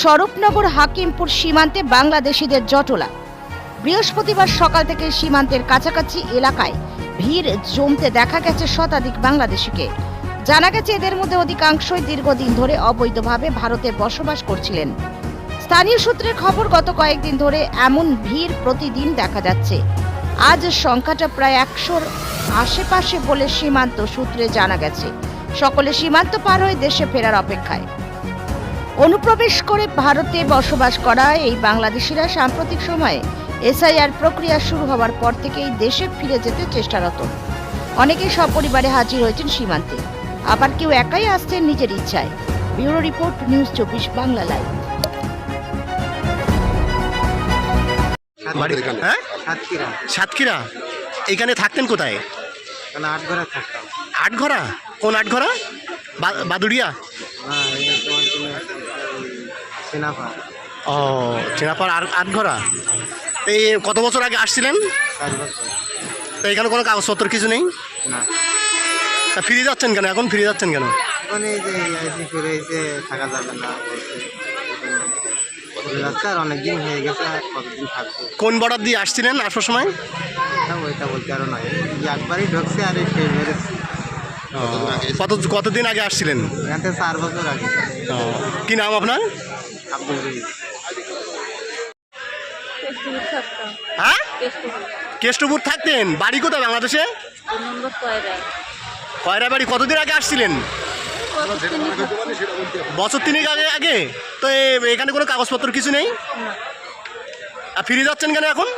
স্বরূপনগর হাকিমপুর সীমান্তে বাংলাদেশিদের জটলা। বৃহস্পতিবার সকাল থেকে সীমান্তের কাছাকাছি এলাকায় ভিড় জমতে দেখা গেছে শতাধিক বাংলাদেশিকে। জানা গেছে এদের মধ্যে অধিকাংশই দীর্ঘদিন ধরে অবৈধভাবে ভারতে বসবাস করছিলেন। স্থানীয় সূত্রের খবর, গত কয়েকদিন ধরে এমন ভিড় প্রতিদিন দেখা যাচ্ছে। আজ সংখ্যাটা প্রায় একশোর আশেপাশে বলে সীমান্ত সূত্রে জানা গেছে। সকলে সীমান্ত পার হয়ে দেশে ফেরার অপেক্ষায়। অনুপ্রবেশ করে ভারতে বসবাস করা এই বাংলাদেশিরা সাম্প্রতিক সময়ে এসআইআর প্রক্রিয়া শুরু হওয়ার পর থেকেই দেশে ফিরে যেতে চেষ্টারত। অনেকেই সপরিবারে হাজির হয়েছেন সীমান্তে। আবার কেউ একাই আসছেন নিজের ইচ্ছায়। ব্যুরো রিপোর্ট নিউজ চব্বিশ বাংলা লাইভ। বাড়ি হ্যাঁ? সাতক্ষীরা। সাতক্ষীরা? এইখানে থাকতেন কোথায়? আট ঘরে থাকতাম। আটঘরা? কোন আটঘরা? বা- বাদুড়িয়া হ্যাঁ এই তোমার জন্য ও চেনাপার আর আটঘরা এই কত বছর আগে আসছিলেন? তো এখানে কোনো কাগজপত্র কিছু নেই? না। তা ফিরে যাচ্ছেন কেন? এখন ফিরে যাচ্ছেন কেন? এখন এই যে আইসি ফিরে এসে থাকা যাবে না আর অনেকদিন হয়ে গেছে আর কতদিন থাকব? কোন বর্ডার দিয়ে আসছিলেন আসার সময়? ওইটা বলতে নয়। একবারই ঢুকছে আর এই কত কতদিন আগে আসছিলেন? চার বছর আগে। কি নাম আপনার? হ্যাঁ? কেষ্টপুর থাকতেন। বাড়ি কোথায় বাংলাদেশে? কয়রা কয়রা বাড়ি? কতদিন আগে আসছিলেন? বছর তিনেক আগে আগে? তো এখানে কোনো কাগজপত্র কিছু নেই? আর ফিরে যাচ্ছেন কেন এখন?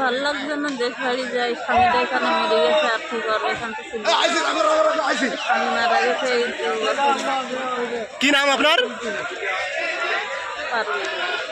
ভালো লাগছে না দেশ বাড়ি যাই স্বামীটা এখানে মরে গেছে আর কি করব এখান থেকে ছিল। স্বামী মারা গেছে এই দু বছর কি নাম আপনার? barulho.